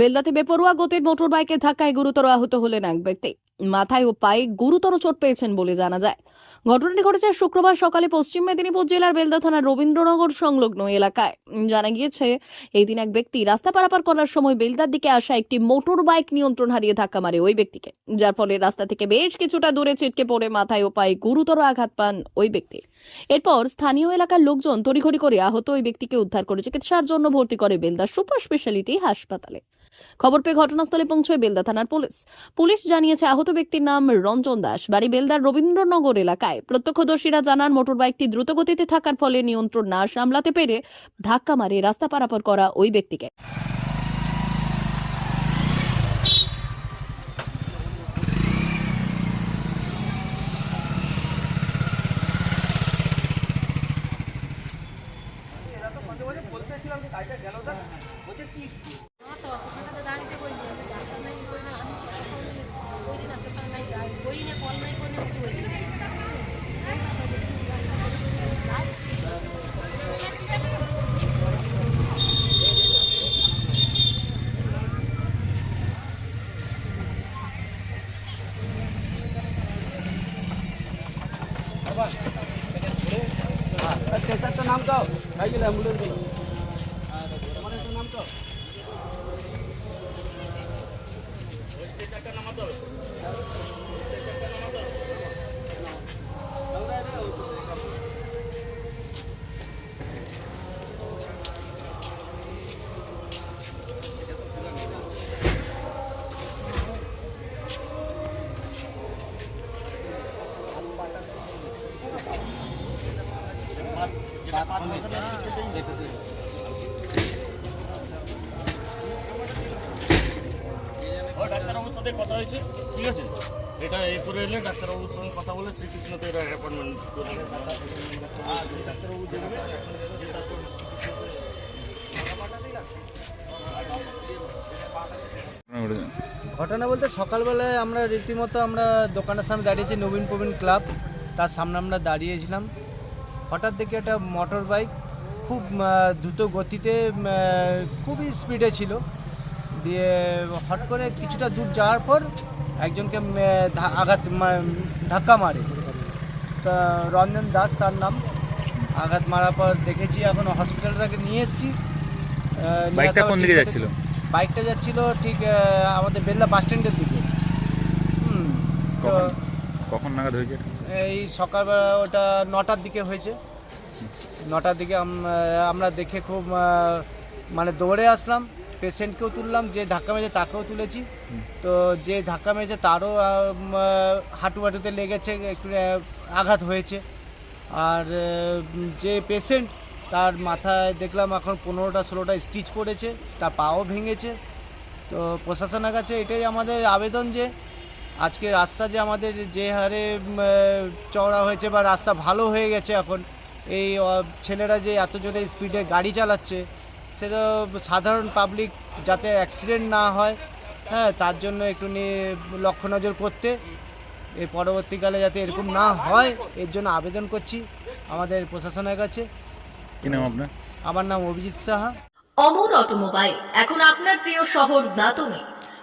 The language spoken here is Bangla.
বেলদাতে বেপরোয়া গতির মোটর বাইকের ধাক্কায় গুরুতর আহত হলেন এক ব্যক্তি। মাথায় ও পায়ে গুরুতর চোট পেয়েছেন বলে জানা যায়। ঘটনাটি ঘটেছে শুক্রবার সকালে পশ্চিম মেদিনীপুর জেলার বেলদা থানার রবীন্দ্রনগর সংলগ্ন এলাকায়। জানা গিয়েছে এই দিন এক ব্যক্তি রাস্তা পারাপার করার সময় বেলদার দিকে আসা একটি মোটর বাইক নিয়ন্ত্রণ হারিয়ে ধাক্কা মারে ওই ব্যক্তিকে। যার ফলে রাস্তা থেকে বেশ কিছুটা দূরে ছিটকে পড়ে মাথায় ও পায়ে গুরুতর আঘাত পান ওই ব্যক্তি। এরপর স্থানীয় এলাকার লোকজন তড়িঘড়ি করে আহত ওই ব্যক্তিকে উদ্ধার করে চিকিৎসার জন্য ভর্তি করে বেলদা সুপার স্পেশালিটি হাসপাতালে। খবর পেয়ে ঘটনাস্থলে পৌঁছয় বেলদা থানার পুলিশ। পুলিশ জানিয়েছে, আহত ব্যক্তির নাম রঞ্জন দাস। বাড়ি বেলদার রবীন্দ্রনগর এলাকায়। প্রত্যক্ষদর্শীরা জানান, মোটরবাইকটি দ্রুতগতিতে থাকার ফলে নিয়ন্ত্রণ না সামলাতে পেরে ধাক্কা মারে রাস্তা পারাপার করা ওই ব্যক্তিকে। নাম দাও। সাইকেল অ্যাম্বুলেন্স নাম তো কথা হয়েছে? ঠিক আছে? এটা ডাক্তারবাবুর সঙ্গে কথা বলে অ্যাপয়েন্টমেন্ট ঘটনা বলতে সকালবেলায় আমরা রীতিমতো আমরা দোকানের সামনে দাঁড়িয়েছি নবীন প্রবীণ ক্লাব। তার সামনে আমরা দাঁড়িয়েছিলাম। হঠাৎ দেখে একটা মোটর বাইক খুব দ্রুত গতিতে খুবই স্পিডে ছিল। দিয়ে হট করে কিছুটা দূর যাওয়ার পর একজনকে আঘাত ধাক্কা মারে। তা রঞ্জন দাস তার নাম। আঘাত মারার পর দেখেছি এখন হসপিটালে তাকে নিয়ে এসেছি। বাইকটা কোন দিকে যাচ্ছিল? বাইকটা যাচ্ছিল ঠিক আমাদের বেল্লা বাস স্ট্যান্ডের দিকে। হুম তো কখন নাগাদ হয়েছে? এই সকালবেলা ওটা নটার দিকে হয়েছে। নটার দিকে আমরা দেখে খুব মানে দৌড়ে আসলাম, পেশেন্টকেও তুললাম, যে ধাক্কা মেরেছে তাকেও তুলেছি। তো যে ধাক্কা মেরেছে তারও হাঁটু হাঁটুতে লেগেছে, একটু আঘাত হয়েছে। আর যে পেশেন্ট, তার মাথায় দেখলাম এখন পনেরোটা, ষোলোটা স্টিচ পড়েছে, তার পাও ভেঙেছে। তো প্রশাসনের কাছে এটাই আমাদের আবেদন যে আজকে রাস্তা যে আমাদের যে হারে চওড়া হয়েছে বা রাস্তা ভালো হয়ে গেছে এখন এই ছেলেরা যে এত জোরে স্পিডে গাড়ি চালাচ্ছে সেটা সাধারণ পাবলিক যাতে অ্যাক্সিডেন্ট না হয় হ্যাঁ তার জন্য একটু নিয়ে লক্ষ্য নজর করতে এই পরবর্তীকালে যাতে এরকম না হয় এর জন্য আবেদন করছি আমাদের প্রশাসনের কাছে। কি নাম আপনার? আমার নাম অভিজিৎ সাহা। অমর অটোমোবাইল এখন আপনার প্রিয় শহর দাতনে।